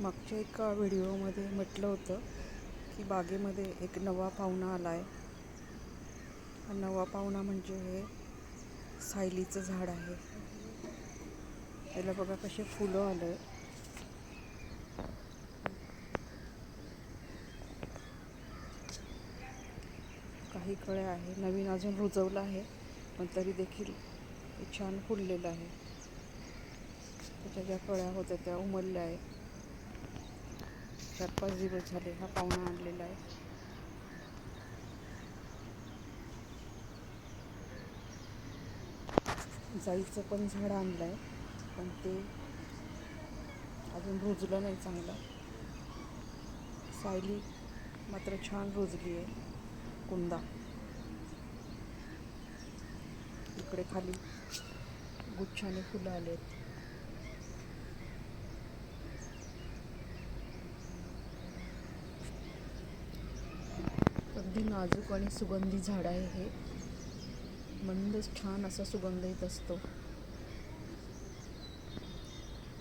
मागच्या एका व्हिडिओमध्ये म्हटलं होतं की बागेमध्ये एक नवा पाहुणा आला आहे नवा पाहुणा म्हणजे हे सायलीचं झाड आहे. त्याला बघा कसे फुलं आलं आहे काही कळ्या आहे. नवीन अजून रुजवलं आहे पण तरी देखील हे छान फुललेलं आहे. त्याच्या ज्या कळ्या होत्या त्या उमलल्या आहे चार पाच दिवस झाले हा पाहुणा आणलेला आहे. जाईचं पण झाड आणलं आहे पण ते अजून रुजलं नाही चांगलं. सायली मात्र छान रुजली आहे कुंदा. इकडे खाली गुच्छाने फुलं आले आहेत अगदी नाजूक आणि सुगंधी झाड आहे हे. मंदच छान असा सुगंध येत असतो.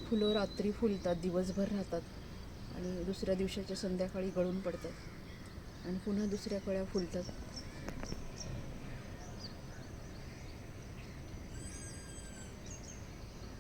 फुलं रात्री फुलतात दिवसभर राहतात आणि दुसऱ्या दिवसाच्या संध्याकाळी गळून पडतात आणि पुन्हा दुसऱ्या कळ्या फुलतात.